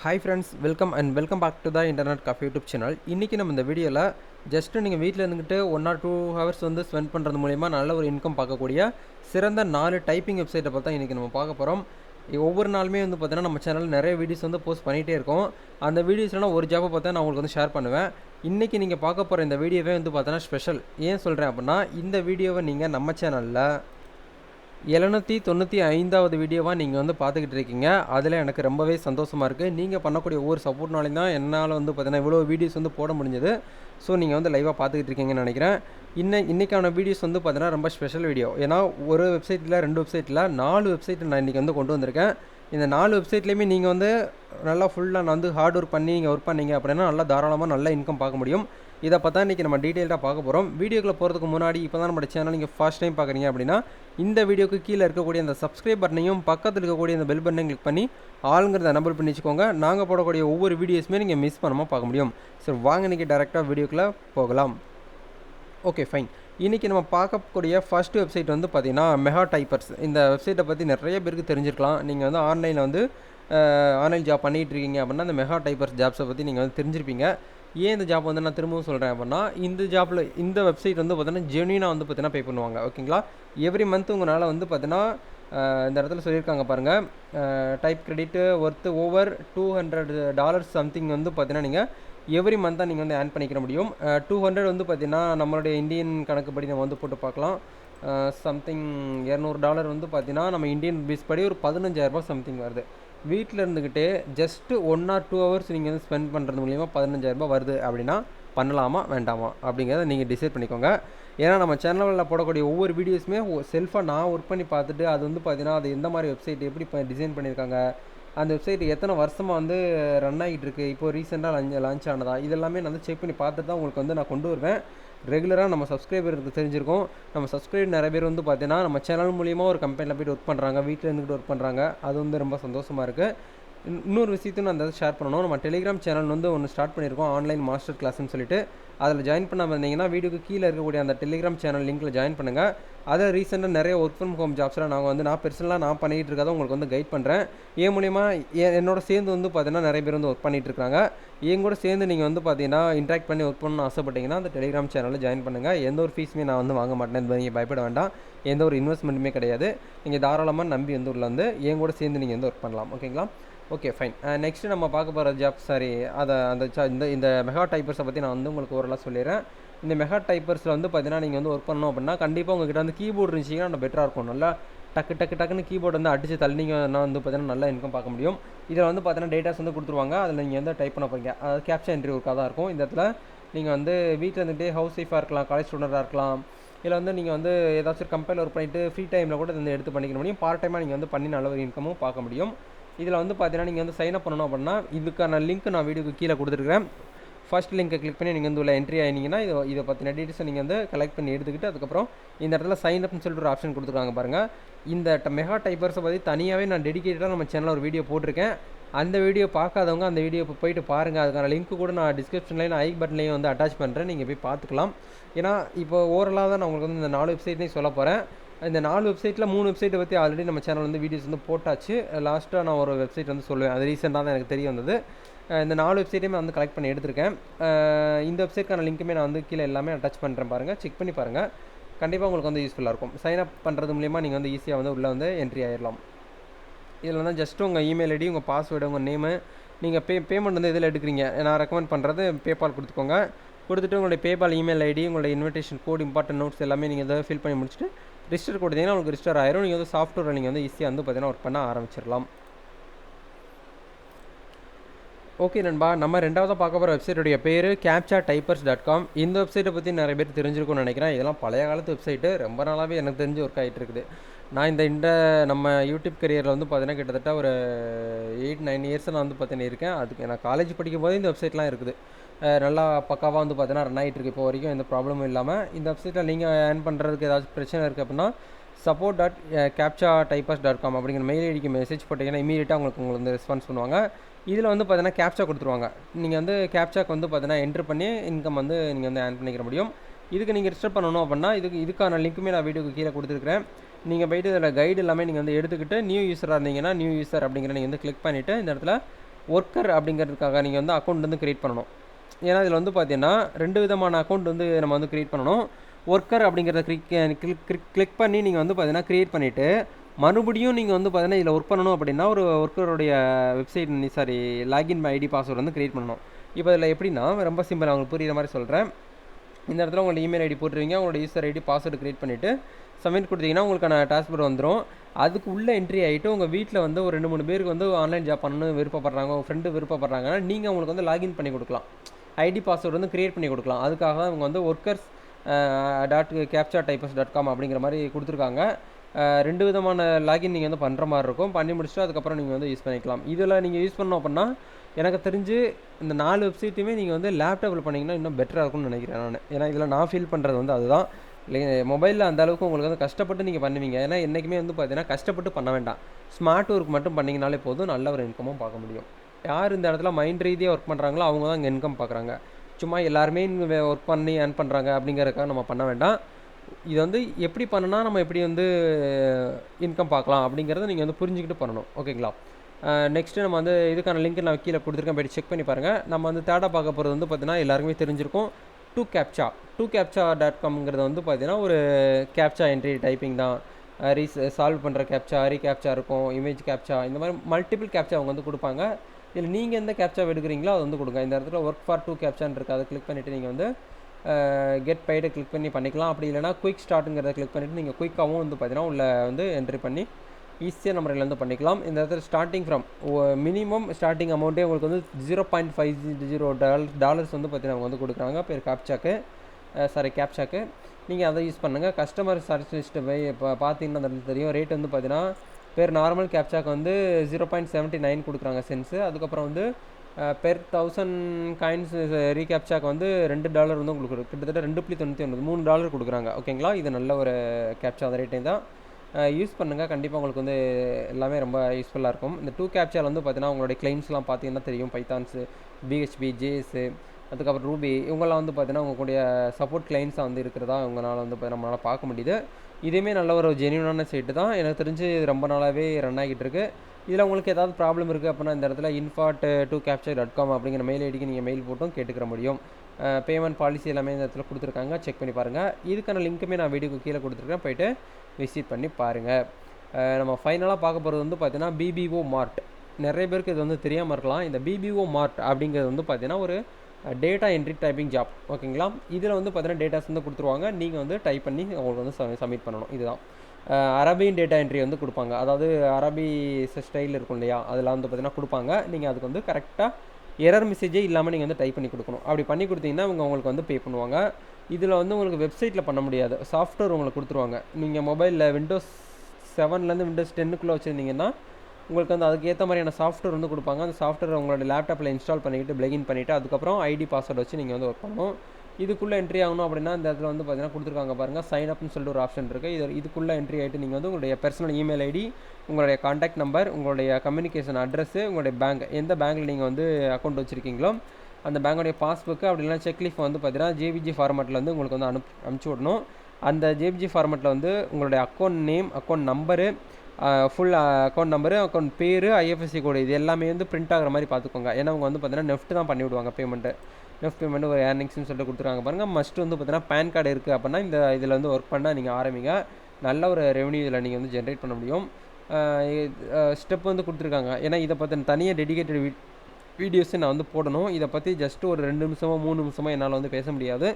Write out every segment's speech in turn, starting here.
Hi friends welcome and welcome back to the internet coffee YouTube channel இன்றைக்கி நம்ம இந்த வீடியோவில் ஜஸ்ட்டு நீங்கள் வீட்டில் இருந்துக்கிட்டு ஒன் ஆர் டூ ஹவர்ஸ் வந்து ஸ்பெண்ட் பண்ணுறது மூலிமா நல்ல ஒரு இன்கம் பார்க்கக்கூடிய சிறந்த நாலு டைப்பிங் வெப்சைட்டை பார்த்தா இன்றைக்கி நம்ம பார்க்க போகிறோம் ஒவ்வொரு நாளுமே வந்து பார்த்தீங்கன்னா நம்ம சேனலில் நிறைய வீடியோஸ் வந்து போஸ்ட் பண்ணிகிட்டே இருக்கோம். அந்த வீடியோஸ்லாம் ஒரு ஜாப்பை பார்த்தா நான் உங்களுக்கு வந்து ஷேர் பண்ணுவேன். இன்றைக்கி நீங்கள் பார்க்க போகிற இந்த வீடியோவே வந்து பார்த்தோன்னா ஸ்பெஷல் ஏன் சொல்கிறேன் அப்படின்னா இந்த வீடியோவை நீங்கள் நம்ம சேனலில் எழுநூற்றி தொண்ணூற்றி ஐந்தாவது வீடியோவாக நீங்கள் வந்து பார்த்துக்கிட்டு இருக்கீங்க அதில் எனக்கு ரொம்பவே சந்தோஷமாக இருக்குது நீங்கள் பண்ணக்கூடிய ஒவ்வொரு சப்போர்ட்னாலையும் தான் என்னால் வந்து பார்த்தீங்கன்னா இவ்வளோ வீடியோஸ் வந்து போட முடிஞ்சது. ஸோ நீங்கள் வந்து லைவாக பார்த்துக்கிட்டு இருக்கீங்கன்னு நினைக்கிறேன். இன்னும் இன்றைக்கான வீடியோஸ் வந்து பார்த்தீங்கன்னா ரொம்ப ஸ்பெஷல் வீடியோ ஏன்னா ஒரு வெப்சைட்டில் ரெண்டு வெப்சைட்டில் நாலு வெப்சைட் நான் இன்றைக்கி வந்து கொண்டு வந்திருக்கேன். இந்த நாலு வெப்சைட்லேயுமே நீங்கள் வந்து நல்லா ஃபுல்லாக நான் வந்து ஹார்ட் ஒர்க் பண்ணி நீங்கள் ஒர்க் பண்ணீங்க அப்படின்னா நல்லா தாராளமாக நல்ல இன்கம் பார்க்க முடியும். இதை பார்த்தா இன்றைக்கி நம்ம டீட்டெயிலாக பார்க்க போகிறோம் வீடியோக்குள்ளே போகிறதுக்கு முன்னாடி இப்போ தான் நம்ம சேனல் நீங்கள் ஃபஸ்ட் டைம் பார்க்குறீங்க அப்படின்னா இந்த வீடியோக்கு கீழே இருக்கக்கூடிய அந்த சப்ஸ்கிரைப் பட்டனையும் பக்கத்தில் இருக்கக்கூடிய அந்த பெல் பட்டனையும் கிளிக் பண்ணி ஆளுங்கிறத நம்பர் பண்ணி வச்சுக்கோங்க. நாங்கள் போடக்கூடிய ஒவ்வொரு வீடியோஸுமே நீங்கள் மிஸ் பண்ணாமல் பார்க்க முடியும். சரி வாங்க இன்றைக்கி டேரெக்டாக வீடியோக்குள்ளே போகலாம். ஓகே ஃபைன் இன்றைக்கி நம்ம பார்க்கக்கூடிய ஃபஸ்ட்டு வெப்சைட் வந்து பார்த்திங்கன்னா மெகா டைப்பர்ஸ் இந்த வெப்சைட்டை பற்றி நிறைய பேருக்கு தெரிஞ்சிருக்கலாம். நீங்கள் வந்து ஆன்லைனில் வந்து ஆன்லைன் ஜாப் பண்ணிகிட்டு இருக்கீங்க அப்படின்னா அந்த மெகா டைப்பர்ஸ் ஜாப்ஸை பற்றி நீங்கள் வந்து தெரிஞ்சிருப்பீங்க. ஏன் இந்த ஜாப் வந்து நான் திரும்பவும் சொல்கிறேன் அப்படின்னா இந்த ஜாப்பில் இந்த வெப்சைட் வந்து பார்த்தீங்கன்னா ஜென்யூனாக வந்து பார்த்தீங்கன்னா பே பண்ணுவாங்க ஓகேங்களா எவ்ரி மந்த் உங்களால் வந்து பார்த்தீங்கன்னா இந்த இடத்துல சொல்லியிருக்காங்க பாருங்கள் type credit worth over two hundred dollars something வந்து பார்த்தீங்கன்னா நீங்கள் எவ்ரி மந்த்தாக நீங்கள் வந்து ஏன் பண்ணிக்கிற முடியும். டூ ஹண்ட்ரட் வந்து பார்த்தீங்கன்னா நம்மளுடைய இந்தியன் கணக்குப்படி நம்ம வந்து போட்டு பார்க்கலாம். சம்திங் இரநூறு டாலர் வந்து பார்த்தீங்கன்னா நம்ம இந்தியன் ருபீஸ் படி ஒரு பதினஞ்சாயிரரூபா சம்திங் வருது. வீட்டில் இருந்துக்கிட்டே just one or two hours நீங்கள் வந்து ஸ்பெண்ட் பண்ணுறது மூலிமா பதினஞ்சாயிரரூபா வருது அப்படின்னா பண்ணலாமா வேண்டாமா அப்படிங்கிறத நீங்கள் டிசைட் பண்ணிக்கோங்க. ஏன்னா நம்ம சேனலில் போடக்கூடிய ஒவ்வொரு வீடியோஸுமே செல்ஃபாக நான் ஒர்க் பண்ணி பார்த்துட்டு அது வந்து பார்த்தீங்கன்னா அது எந்த மாதிரி வெப்சைட் எப்படி டிசைன் பண்ணியிருக்காங்க அந்த வெப்சைட் எத்தனை வருஷமாக வந்து ரன் ஆகிட்டு இருக்குது இப்போ ரீசெண்டாக லான்ச் லான்ச் ஆனதா இதெல்லாமே நான் வந்து செக் பண்ணி பார்த்துட்டு தான் உங்களுக்கு வந்து நான் கொண்டு வருவேன். ரெகுலராக நம்ம சப்ஸ்கிரைபருக்கு தெரிஞ்சிருக்கோம். நம்ம சப்ஸ்கிரைப் நிறைய பேர் வந்து பார்த்தீங்கன்னா நம்ம சேனல் மூலியமாக ஒரு கம்பெனியில் போய்ட்டு ஒர்க் பண்ணுறாங்க வீட்டில் இருந்துக்கிட்டு ஒர்க் பண்ணுறாங்க அது வந்து ரொம்ப சந்தோஷமாக இருக்குது இன்னொரு விஷயத்தையும் நான் அந்த ஷேர் பண்ணணும். நம்ம டெலிகிராம் சேனல் வந்து ஒன்று ஸ்டார்ட் பண்ணியிருக்கோம். ஆன்லைன் மாஸ்டர் கிளாஸ்ன்னு சொல்லிட்டு. அதில் ஜாயின் பண்ணாமல் இருந்தீங்கன்னா வீடியோக்கு கீழே இருக்கக்கூடிய அந்த டெலிகிராம் சேனல் லிங்க்கில் ஜாயின் பண்ணுங்கள் அதை ரீசெண்டாக நிறைய ஒர்க் ஃப்ரம் ஹோம் ஜாப்ஸ்லாம் நாங்கள் வந்து நான் பெர்சனலாக நான் பண்ணிகிட்டு இருக்கதை உங்களுக்கு வந்து கைட் பண்ணுறேன் ஏன் மூலிமா என்னோட சேர்ந்து வந்து பார்த்தீங்கன்னா நிறைய பேர் வந்து ஒர்க் பண்ணிகிட்டு இருக்காங்க. என் கூட சேர்ந்து நீங்கள் வந்து பார்த்தீங்கன்னா இன்ட்ராக்ட் பண்ணி ஒர்க் பண்ணணும்னு ஆசைப்பட்டீங்கன்னா அந்த டெலிகிராம் சேனலில் ஜாயின் பண்ணுங்கள் எந்த ஒரு ஃபீஸுமே நான் வந்து வாங்க மாட்டேன். நீங்கள் பயப்பட வேண்டாம். எந்த ஒரு இன்வெஸ்ட்மெண்ட்டுமே கிடையாது. நீங்கள் தாராளமாக நம்பி வந்து உள்ள வந்து என் கூட சேர்ந்து நீங்கள் வந்து ஒர்க் பண்ணலாம். ஓகேங்களா ஓகே ஃபைன் நெக்ஸ்ட்டு நம்ம பார்க்க போகிற ஜாப் சாரி அதை அந்த இந்த இந்த மெகா டைப்பர்ஸை பற்றி நான் வந்து உங்களுக்கு ஓரளவு சொல்லிடுறேன். இந்த மெகா டைப்பர்ஸில் வந்து பார்த்தீங்கன்னா நீங்கள் வந்து ஒர்க் பண்ணணும் அப்படின்னா கண்டிப்பாக உங்ககிட்ட வந்து கீபோர்டு இருந்துச்சிங்கன்னா நம்ம பெட்டராக இருக்கும். நல்லா டக்கு டக்கு டக்குன்னு கீபோர்டு வந்து அடித்து தள்ளிங்கன்னா வந்து பார்த்தீங்கன்னா நல்லா இன்கம் பார்க்க முடியும். இதில் வந்து பார்த்தீங்கன்னா டேட்டாஸ் வந்து கொடுத்துருவாங்க. அதில் நீங்கள் வந்து டைப் பண்ண போகிறீங்க அதாவது கேப்ஷன் என்ட்ரி ஒர்க்காக தான் இருக்கும். இந்த இடத்துல நீங்கள் வந்து வீட்டில் இருந்துகிட்டே ஹவுஸ் ஒய்ஃபாக இருக்கலாம் காலேஜ் ஸ்டூடெண்ட்டாக இருக்கலாம் இல்லை வந்து நீங்கள் வந்து ஏதாச்சும் கம்பெனியில் ஒர்க் பண்ணிவிட்டு ஃப்ரீ டைமில் கூட இந்த எடுத்து பண்ணிக்க முடியும். பார்ட் டைமாக நீங்கள் வந்து பண்ணி நல்ல ஒரு இன்கமும் பார்க்க முடியும். இதில் வந்து பார்த்தீங்கன்னா நீங்கள் வந்து சைன் அப் பண்ணணும் அப்படின்னா இதுக்கான லிங்க் நான் வீடியோக்கு கீழே கொடுத்துருக்கேன் ஃபர்ஸ்ட் லிங்கை கிளிக் பண்ணி நீங்கள் வந்து உள்ள என்ட்ரி ஆகினீங்கன்னா இதை இதை பற்றின டீட்டெயில்ஸை நீங்கள் வந்து கலெக்ட் பண்ணி எடுத்துக்கிட்டு அதுக்கப்புறம் இந்த இடத்துல சைன் அப்னு சொல்லிட்டு ஒரு ஆப்ஷன் கொடுத்துருக்காங்க பாருங்கள் இந்த மெகா டைப்பர்ஸை பற்றி தனியாகவே நான் டெடிக்கேட்டடாக நம்ம சேனலில் ஒரு வீடியோ போட்டிருக்கேன். அந்த வீடியோ பார்க்காதவங்க அந்த வீடியோ இப்போ போயிட்டு பாருங்கள் அதுக்கான லிங்க் கூட நான் டிஸ்கிரிப்ஷன்லேயும் நான் ஐ பட்டன்லேயும் வந்து அட்டாச் பண்ணுறேன் நீங்கள் போய் பார்த்துக்கலாம். ஏன்னா இப்போ ஓவரலாக தான் நான் உங்களுக்கு வந்து இந்த நாலு வெப்சைட்லேயும் சொல்ல போகிறேன் இந்த நாலு வெப்சைட்டில் மூணு வெப்சைட்டை பற்றி ஆல்ரெடி நம்ம சேனல் வந்து வீடியோஸ் வந்து போட்டாச்சு. லாஸ்ட்டாக நான் ஒரு வெப்சைட் வந்து சொல்லுவேன். அது ரீசெண்டாக தான் எனக்கு தெரிய வந்தது. இந்த நாலு வெப்சைட்டையுமே வந்து கலெக்ட் பண்ணி எடுத்திருக்கேன். இந்த வெப்சைட்க்கான லிங்க்குமே நான் வந்து கீழே எல்லாமே அட்டாச் பண்ணுறேன் பாருங்கள் செக் பண்ணி பாருங்கள் கண்டிப்பாக உங்களுக்கு வந்து யூஸ்ஃபுல்லாக இருக்கும். சைன் அப் பண்ணுறது மூலிமா நீங்கள் வந்து ஈஸியாக வந்து உள்ளே வந்து என்ட்ரி ஆகிடலாம் இதில் வந்து ஜஸ்ட் உங்கள் இமெயில் ஐடி உங்கள் பாஸ்வேர்டு உங்கள் நேமு நீங்கள் பே பேமெண்ட் வந்து இதில் எடுக்கிறீங்க? நான் ரெக்கமெண்ட் பண்ணுறது பேபால் கொடுத்துக்கோங்க. கொடுத்துட்டு உங்களுடைய பேபால் இமெயில் ஐடி உங்களுடைய இன்விடேஷன் கோட் இம்பார்ட்டன்ட் நோட்ஸ் எல்லாமே நீங்கள் இதை ஃபில் பண்ணி முடிச்சுட்டு ரிஜிஸ்டர் கொடுத்தீங்கன்னா உங்களுக்கு ரிஜிஸ்டர் ஆயிரும். நீங்கள் வந்து சாஃப்ட்வேர் நீங்கள் வந்து ஈஸியாக வந்து பார்த்தீங்கன்னா ஒர்க் பண்ண ஆரம்பிச்சிடலாம். ஓகே நண்பா நம்ம ரெண்டாவதாக பார்க்க போகிற வெப்சைட்டுடைய பேர் கேப்சா டைப்பர்ஸ் டாட் காம் இந்த வெப்சைட்டை பற்றி நிறைய பேர் தெரிஞ்சிருக்கும்னு நினைக்கிறேன். இதெல்லாம் பழைய காலத்து வெப்சைட்டு ரொம்ப நாளாகவே எனக்கு தெரிஞ்சு ஒர்க் ஆகிட்டு இருக்குது. நான் இந்த இந்த நம்ம யூடியூப் கரியரில் வந்து பார்த்தீங்கன்னா கிட்டத்தட்ட ஒரு எயிட் நைன் இயர்ஸ் நான் வந்து பார்த்தீங்கன்னா இருக்கேன். அதுக்கு நான் காலேஜ் படிக்கும் போது இந்த வெப்சைட்லாம் இருக்குது. நல்லா பக்காவாக வந்து பார்த்தீங்கன்னா ரன் ஆகிட்டு இருக்கு. இப்போ வரைக்கும் எந்த ப்ராப்ளமும் இல்லாமல் இந்த வெப்சைட்டில் நீங்கள் ஏர்ன் பண்ணுறதுக்கு ஏதாச்சும் பிரச்சனை இருக்குது அப்படின்னா support dot captcha typers dot com அப்படிங்கிற மெயில் ஐடிக்கு மெசேஜ் போட்டிங்கன்னா இமீடியட்டாக உங்களுக்கு உங்களுக்கு வந்து ரெஸ்பான்ஸ் பண்ணுவாங்க. இதில் வந்து பார்த்தீங்கன்னா கேப்சா கொடுத்துருவாங்க. நீங்கள் வந்து கேப்சாக்கு வந்து பார்த்தீங்கன்னா என்ட்ரு பண்ணி இன்கம் வந்து நீங்கள் வந்து ஏர்ன் பண்ணிக்கிற முடியும். இதுக்கு நீங்கள் ரிஜிஸ்டர் பண்ணணும் அப்படின்னா இதுக்கு இதுக்கான லிங்க்குமே நான் வீடியோக்கு கீழே கொடுத்துருக்கிறேன். நீங்கள் போயிட்டு இதில் கைடு எல்லாமே நீங்கள் வந்து எடுத்துக்கிட்டு நியூ யூஸராக இருந்தீங்கன்னா நியூ யூஸர் அப்படிங்கிற நீங்கள் வந்து கிளிக் பண்ணிவிட்டு இந்த இடத்துல ஒர்க்கர் அப்படிங்கிறதுக்காக நீங்கள் வந்து அக்கௌண்ட் வந்து க்ரியேட் பண்ணணும். ஏன்னா இதில் வந்து பார்த்தீங்கன்னா ரெண்டு விதமான அக்கௌண்ட் வந்து நம்ம வந்து க்ரியேட் பண்ணணும். ஒர்க்கர் அப்படிங்கிறத கிளிக் கிளிக் கிளிக் பண்ணி நீங்கள் வந்து பார்த்தீங்கன்னா க்ரியேட் பண்ணிவிட்டு மறுபடியும் நீங்கள் வந்து பார்த்தீங்கன்னா இதில் ஒர்க் பண்ணணும் அப்படின்னா ஒரு ஒர்க்கருடைய website sorry login ID password வந்து க்ரியேட் பண்ணணும். இப்போ இதில் எப்படின்னா ரொம்ப சிம்பிள் அவங்களுக்கு புரியுற மாதிரி சொல்கிறேன் இந்த இடத்துல உங்களோட இமெயில் ஐடி போட்டுருவீங்க. உங்களோட யூசர் ஐடி பாஸ்வேர்டு க்ரியேட் பண்ணிவிட்டு சப்மிட் கொடுத்தீங்கன்னா உங்களுக்கான டாஸ்போர்ட் வந்துடும் அதுக்கு உள்ளே என்ட்ரி ஆகிட்டு உங்கள் வீட்டில் வந்து ஒரு ரெண்டு மூணு பேருக்கு வந்து ஆன்லைன் ஜாப் பண்ணணும் விருப்பப்படுறாங்க உங்கள் ஃப்ரெண்டு விருப்பப்படுறாங்கன்னா நீங்கள் அவங்களுக்கு வந்து லாகின் பண்ணி கொடுக்கலாம். ஐடி பாஸ்வேர்டு வந்து க்ரியேட் பண்ணி கொடுக்கலாம். அதுக்காக தான் இவங்க வந்து workers dot captcha typers dot com அப்படிங்கிற மாதிரி கொடுத்துருக்காங்க. ரெண்டு விதமான லாகின் நீங்கள் வந்து பண்ணுற மாதிரி இருக்கும். பண்ணி முடிச்சுட்டு அதுக்கப்புறம் நீங்கள் வந்து யூஸ் பண்ணிக்கலாம். இதில் நீங்கள் யூஸ் பண்ணோம் அப்படின்னா எனக்கு தெரிஞ்சு இந்த நாலு வெப்சைட்டையுமே நீங்கள் வந்து லேப்டாப்பில் பண்ணிங்கன்னா இன்னும் பெட்டராக இருக்கும்னு நினைக்கிறேன் நான். ஏன்னா இதில் நான் ஃபீல் பண்ணுறது வந்து அதுதான். இல்லை மொபைலில் அந்த அளவுக்கு உங்களுக்கு வந்து கஷ்டப்பட்டு நீங்கள் பண்ணுவீங்க. ஏன்னா என்றைக்குமே வந்து பார்த்தீங்கன்னா கஷ்டப்பட்டு பண்ண வேண்டாம். ஸ்மார்ட் ஒர்க் மட்டும் பண்ணிங்கனாலே போதும். நல்ல ஒரு இன்கமும் பார்க்க முடியும். யார் இந்த இடத்துல மைண்ட் ரீதியாக ஒர்க் பண்ணுறாங்களோ அவங்க தான் இங்கே இன்கம் பார்க்குறாங்க. சும்மா எல்லாருமே இங்கே ஒர்க் பண்ணி ஏர்ன் பண்ணுறாங்க அப்படிங்கிறதுக்காக நம்ம பண்ண வேண்டாம். இது வந்து எப்படி பண்ணுனா நம்ம எப்படி வந்து இன்கம் பார்க்கலாம் அப்படிங்கிறத நீங்கள் வந்து புரிஞ்சுக்கிட்டு பண்ணணும். ஓகேங்களா? நெக்ஸ்ட்டு நம்ம வந்து இதுக்கான லிங்க் நான் கீழே கொடுத்துருக்கேன். போய்ட்டு செக் பண்ணி பாருங்கள் நம்ம வந்து தேடா பார்க்க போகிறது வந்து பார்த்தீங்கன்னா எல்லாருக்குமே தெரிஞ்சிருக்கும். Two captcha two captcha dot காம்ங்கிறது வந்து பார்த்தீங்கன்னா ஒரு கேப்சா என்ட்ரி டைப்பிங் தான். ரீஸ் சால்வ் பண்ணுற கேப்சா ரீ கேப்சா இருக்கும். இமேஜ் கேப்சா இந்த மாதிரி மல்டிபிள் கேப்சா அவங்க வந்து கொடுப்பாங்க. இதில் நீங்கள் எந்த கேப்சா எடுக்கிறீங்களோ அது வந்து கொடுங்க. இந்த இடத்துல ஒர்க் ஃபார் டூ கேப்சான் இருக்குது அதை கிளிக் பண்ணிவிட்டு நீங்கள் வந்து கெட் பைடை கிளிக் பண்ணி பண்ணிக்கலாம். அப்படி இல்லைனா குயிக் ஸ்டார்ட்டுங்கிறத கிளிக் பண்ணிவிட்டு நீங்கள் குயிக்காகவும் வந்து பார்த்தீங்கன்னா உள்ள வந்து என்ட்ரி பண்ணி ஈஸியாக நம்ம வந்து பண்ணிக்கலாம். இந்த இடத்துல ஸ்டார்டிங் ஃப்ரம் மினிமம் ஸ்டார்டிங் அமௌண்ட்டே உங்களுக்கு வந்து zero point five zero dollar dollars வந்து பார்த்தீங்கன்னா அவங்க வந்து கொடுக்குறாங்க. பேர் கேப்சாக்கு சாரி கேப்சாக்கு நீங்கள் அதை யூஸ் பண்ணுங்கள் கஸ்டமர் சர்வீஸ் போய் இப்போ பார்த்தீங்கன்னா அந்த தெரியும். ரேட் வந்து பார்த்தீங்கன்னா பேர் நார்மல் கேப்சாக்கு வந்து ஜீரோ பாயிண்ட் செவன்ட்டி நைன் கொடுக்குறாங்க சென்ஸு அதுக்கப்புறம் வந்து பெர் தௌசண்ட் காயின்ஸ் ரீகேப்சாக்கு வந்து ரெண்டு டாலர் வந்து உங்களுக்கு கிட்டத்தட்ட ரெண்டு புள்ளி தொண்ணூற்றி ஒன்பது மூணு டாலர் கொடுக்குறாங்க. ஓகேங்களா இது நல்ல ஒரு கேப்சா அந்த ரேட்டை தான். யூஸ் பண்ணுங்கள் கண்டிப்பாக உங்களுக்கு வந்து எல்லாமே ரொம்ப யூஸ்ஃபுல்லாக இருக்கும். இந்த டூ கேப்சாவில் வந்து பார்த்தீங்கன்னா உங்களுடைய கிளைம்ஸ்லாம் பார்த்தீங்கன்னா தெரியும். பைத்தான்ஸு பிஹெச்பி ஜேஎஸ்ஸு அதுக்கப்புறம் ரூபி இவங்கெல்லாம் வந்து பார்த்தீங்கன்னா உங்களுடைய சப்போர்ட் கிளைண்ட்ஸாக வந்து இருக்கிறதா உங்களால் வந்து நம்மளால் பார்க்க முடியுது. இதுவுமே நல்ல ஒரு ஜென்யூனான சைட்டு தான். எனக்கு தெரிஞ்சு ரொம்ப நாளாகவே ரன் ஆகிட்டு இருக்கு. இதில் உங்களுக்கு ஏதாவது ப்ராப்ளம் இருக்குது அப்படின்னா இந்த இடத்துல info at two captcha dot com அப்படிங்கிற மெயில் ஐடிக்கு நீங்கள் மெயில் போட்டும் கேட்டுக்கிற முடியும். பேமெண்ட் பாலிசி எல்லாமே இந்த இடத்துல கொடுத்துருக்காங்க. செக் பண்ணி பாருங்கள் இதுக்கான லிங்க்குமே நான் வீடியோக்கு கீழே கொடுத்துருக்கேன். போயிட்டு விசிட் பண்ணி பாருங்கள் நம்ம ஃபைனலாக பார்க்க போகிறது வந்து பார்த்தீங்கன்னா பிபிஓ மார்ட் நிறைய பேருக்கு இது வந்து தெரியாமல் இருக்கலாம். இந்த பிபிஓ மார்ட் அப்படிங்கிறது வந்து பார்த்தீங்கன்னா ஒரு டேட்டா என்ட்ரி டைப்பிங் ஜாப் ஓகேங்களா இதில் வந்து பார்த்தீங்கன்னா டேட்டாஸ் வந்து கொடுத்துருவாங்க. நீங்கள் வந்து டைப் பண்ணி உங்களுக்கு வந்து சப்மிட் பண்ணணும். இதுதான். அரபியின் டேட்டா என்ட்ரி வந்து கொடுப்பாங்க. அதாவது அரபி ஸ்டைல் இருக்கும் இல்லையா? அதெல்லாம் வந்து பார்த்தீங்கன்னா கொடுப்பாங்க. நீங்கள் அதுக்கு வந்து கரெக்டாக எரர் மெசேஜே இல்லாமல் நீங்கள் வந்து டைப் பண்ணி கொடுக்கணும். அப்படி பண்ணி கொடுத்தீங்கன்னா அவங்க உங்களுக்கு வந்து பே பண்ணுவாங்க. இதில் வந்து உங்களுக்கு வெப்சைட்டில் பண்ண முடியாது. சாஃப்ட்வேர் உங்களுக்கு கொடுத்துருவாங்க. நீங்கள் மொபைலில் விண்டோஸ் செவன்லேருந்து விண்டோஸ் டென்னுக்குள்ளே வச்சுருந்தீங்கன்னா உங்களுக்கு வந்து அதுக்கு ஏற்ற மாதிரியான சாஃப்ட்வேர் வந்து கொடுப்பாங்க. அந்த சாஃப்ட்வேர் உங்களோட லேப்டாப்பில் இன்ஸ்டால் பண்ணிவிட்டு பிளகின் பண்ணிவிட்டு அதுக்கப்புறம் ஐடி பாஸ்வேர்டு வச்சு நீங்கள் வந்து ஒர்க் பண்ணணும். இதுக்குள்ளே என்ட்ரி ஆகணும் அப்படின்னா இந்த இடத்துல வந்து பார்த்தீங்கன்னா கொடுத்துருக்காங்க பாருங்கள் சைன் அப்னு சொல்லிட்டு ஒரு ஆப்ஷன் இருக்குது இது இதுக்குள்ளே என்ட்ரி ஆகிட்டு நீங்கள் வந்து உங்களுடைய பர்சனல் இமெயில் ஐடி உங்களுடைய காண்டாக்ட் நம்பர் உங்களுடைய கம்யூனிகேஷன் அட்ரஸு உங்களுடைய பேங்க் எந்த பேங்க்கில் நீங்கள் வந்து அக்கௌண்ட் வச்சுருக்கீங்களோ அந்த பேங்கோடைய பாஸ்புக்கு அப்படி இல்லைனா செக்லீஃப் வந்து பார்த்தீங்கன்னா ஜேபிஜி ஃபார்மேட்டில் வந்து உங்களுக்கு வந்து அனுப் அனுப்பிச்சி விடணும். அந்த ஜேபிஜி ஃபார்மேட்டில் வந்து உங்களுடைய account name account number full account number account பேர் ஐஎஃப்எஸ்சி கோடு இது எல்லாமே வந்து பிரிண்ட் ஆகிற மாதிரி பார்த்துக்கோங்க. ஏன்னா அவங்க வந்து பார்த்தீங்கன்னா நெஃப்ட் தான் பண்ணி விடுவாங்க பேமெண்ட்டு நெஃப்ட் பேமெண்ட் ஒரு ஏர்னிங்ஸ்னு சொல்லிட்டு கொடுத்துருக்காங்க பாருங்கள் மஸ்ட் வந்து பார்த்தீங்கன்னா பேன் கார்டு இருக்குது அப்படின்னா இந்த இதில் வந்து ஒர்க் பண்ணால் நீங்கள் ஆரம்பிங்க. நல்ல ஒரு ரெவன்யூ இதில் நீங்கள் வந்து ஜென்ரேட் பண்ண முடியும். ஸ்டெப் வந்து கொடுத்துருக்காங்க. ஏன்னா இதை பற்றின தனியாக டெடிகேட்டட் வீ வீடியோஸை நான் வந்து போடணும். இதை பற்றி ஜஸ்ட் ஒரு ரெண்டு நிமிஷமோ மூணு நிமிஷமோ என்னால் வந்து பேச முடியாது.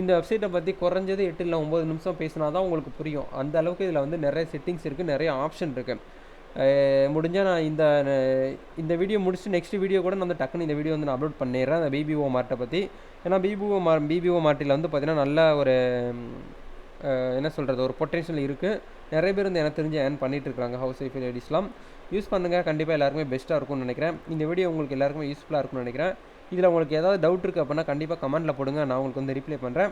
இந்த வெப்சைட்டை பற்றி குறைஞ்சது எட்டு இல்லை ஒம்பது நிமிஷம் பேசினா தான் உங்களுக்கு புரியும். அந்த அளவுக்கு இதில் வந்து நிறைய செட்டிங்ஸ் இருக்குது நிறைய ஆப்ஷன் இருக்குது முடிஞ்சால் நான் இந்த இந்த வீடியோ முடிச்சுட்டு நெக்ஸ்ட் வீடியோ கூட நான் வந்து டக்குன்னு இந்த வீடியோ வந்து நான் அப்லோட் பண்ணிடுறேன். அந்த பிபிஓ மார்ட்டை பற்றி ஏன்னா பிபிஓ மார் பிபிஓ மார்ட்டில் வந்து பார்த்திங்கன்னா நல்ல ஒரு என்ன சொல்கிறது ஒரு பொட்டென்ஷியல் இருக்குது நிறைய பேர் வந்து எனக்கு தெரிஞ்சு ஏர்ன் பண்ணிகிட்டு இருக்காங்க ஹவுஸ் ஒய்ஃப் லேடிஸ்லாம் யூஸ் பண்ணுங்கள் கண்டிப்பாக எல்லாருக்குமே பெஸ்ட்டாக இருக்கும்னு நினைக்கிறேன். இந்த வீடியோ உங்களுக்கு எல்லாருக்குமே யூஸ்ஃபுல்லாக இருக்கும்னு நினைக்கிறேன். இதில் உங்களுக்கு ஏதாவது டவுட் இருக்குது அப்படின்னா கண்டிப்பாக கமெண்ட்டில் போடுங்க. நான் உங்களுக்கு வந்து ரிப்ளை பண்ணுறேன்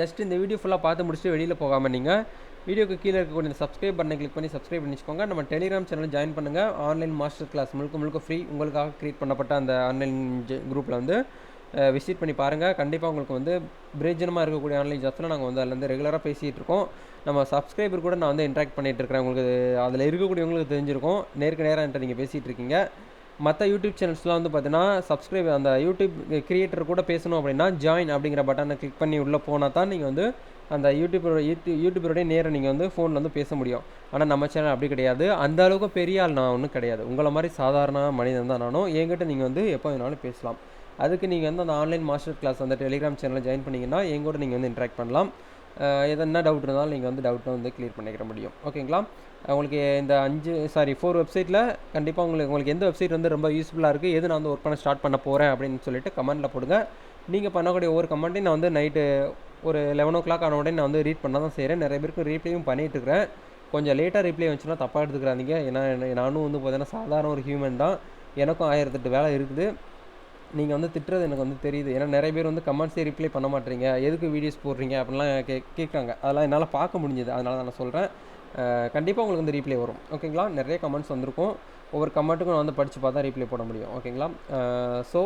ஜஸ்ட் இந்த வீடியோ ஃபுல்லாக பார்த்து முடிச்சுட்டு வெளியில் போகாமல் நீங்கள் வீடியோக்கு கீழே இருக்கக்கூடிய சப்ஸ்கிரைப் பண்ணை கிளிக் பண்ணி சப்ஸ்கிரைப் பண்ணிச்சுக்கோங்க. நம்ம டெலிகிராம் சேனல் ஜாயின் பண்ணுங்கள் ஆன்லைன் மாஸ்டர் கிளாஸ் முழுக்க முழுக்க ஃப்ரீ உங்களுக்காக க்ரியேட் பண்ணப்பட்ட அந்த ஆன்லைன் குரூப்பில் வந்து விசிட் பண்ணி பாருங்கள் கண்டிப்பாக உங்களுக்கு வந்து பிரயோஜனமாக இருக்கக்கூடிய ஆன்லைன் ஜாப்ஸில் நாங்கள் வந்து அதில் வந்து ரெகுலராக பேசிகிட்டு இருக்கோம். நம்ம சப்ஸ்கிரைபர் கூட நான் வந்து இன்ட்ராக்ட் பண்ணிகிட்டு இருக்கிறேன். உங்களுக்கு அதில் இருக்கக்கூடியவங்களுக்கு தெரிஞ்சிருக்கும். நேருக்கு நேராக என்கிட்ட நீங்கள் பேசிகிட்டு இருக்கீங்க. மற்ற யூடியூப் சேனல்ஸ்லாம் வந்து பார்த்தீங்கன்னா சப்ஸ்கிரைப் அந்த யூடியூப் கிரியேட்டர் கூட பேசணும் அப்படின்னா ஜாயின் அப்படிங்கிற பட்டனை கிளிக் பண்ணி உள்ளே போனால் தான் நீங்கள் வந்து அந்த யூடியூபரோட யூடியூப் யூடியூபரோடைய நேரம் நீங்கள் வந்து ஃபோனில் வந்து பேச முடியும். ஆனால் நம்ம சேனல் அப்படி கிடையாது. அந்த அளவுக்கு பெரிய ஆள் நான் ஒன்றும் கிடையாது. உங்களை மாதிரி சாதாரண மனிதன் தான் நானும். என்கிட்ட நீங்கள் வந்து எப்போ வேணாலும் பேசலாம். அதுக்கு நீங்கள் வந்து அந்த ஆன்லைன் மாஸ்டர் கிளாஸ் அந்த டெலிகிராம் சேனலில் ஜாயின் பண்ணிங்கன்னா எங்கூட நீங்கள் வந்து இன்ட்ராக்ட் பண்ணலாம். எதனா டவுட் இருந்தாலும் நீங்கள் வந்து டவுட்டை வந்து கிளியர் பண்ணிக்கிற முடியும். ஓகேங்களா உங்களுக்கு இந்த அஞ்சு சாரி ஃபோர் வெப்சைட்டில் கண்டிப்பாக உங்களுக்கு உங்களுக்கு எந்த வெப்சைட் வந்து ரொம்ப யூஸ்ஃபுல்லாக இருக்குது எது நான் வந்து ஒர்க் பண்ண ஸ்டார்ட் பண்ண போகிறேன் அப்படின்னு சொல்லிட்டு கமெண்ட்டில் போடுங்க. நீங்கள் பண்ணக்கூடிய ஒவ்வொரு கமெண்ட்டையும் நான் வந்து நைட்டு ஒரு லெவன் ஓ கிளாக் ஆன உடனே நான் வந்து ரீட் பண்ண தான் செய்கிறேன் நிறைய பேருக்கு ரீப்ளையும் பண்ணிகிட்டு இருக்கிறேன். கொஞ்சம் லேட்டாக ரிப்ளை வந்துச்சுன்னா தப்பாக எடுத்துக்கிறாதீங்க ஏன்னா நானும் வந்து பார்த்தீங்கன்னா சாதாரண ஒரு ஹியூமன் தான். எனக்கும் ஆயிரத்தெட்டு வேலை இருக்குது. நீங்கள் வந்து திட்டுறது எனக்கு வந்து தெரியுது. ஏன்னா நிறைய பேர் வந்து கமெண்ட்ஸே ரிப்ளை பண்ண மாட்டீங்க. எதுக்கு வீடியோஸ் போடுறீங்க? அப்படிலாம் கே கேட்குறாங்க. அதெல்லாம் என்னால் பார்க்க முடிஞ்சது. அதனால தான் நான் சொல்கிறேன் கண்டிப்பாக உங்களுக்கு வந்து ரீப்ளே வரும். ஓகேங்களா நிறைய கமெண்ட்ஸ் வந்திருக்கும். ஒவ்வொரு கமெண்ட்டுக்கும் நான் வந்து படித்து பார்த்தா ரீப்ளை போட முடியும். ஓகேங்களா ஸோ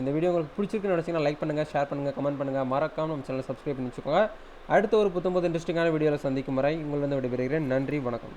இந்த வீடியோ உங்களுக்கு பிடிச்சிருக்குன்னு நினச்சிங்கன்னா லைக் பண்ணுங்கள் ஷேர் பண்ணுங்கள் கமெண்ட் பண்ணுங்கள் மறக்காமல் நம்ம சேனலை சப்ஸ்கிரைப் பண்ணி வச்சுக்கோங்க அடுத்த ஒரு புத்தம்பது இன்ட்ரெஸ்டிங்கான வீடியோவில் சந்திக்கும் வரை உங்களிடம் விடைபெறுகிறேன். நன்றி வணக்கம்.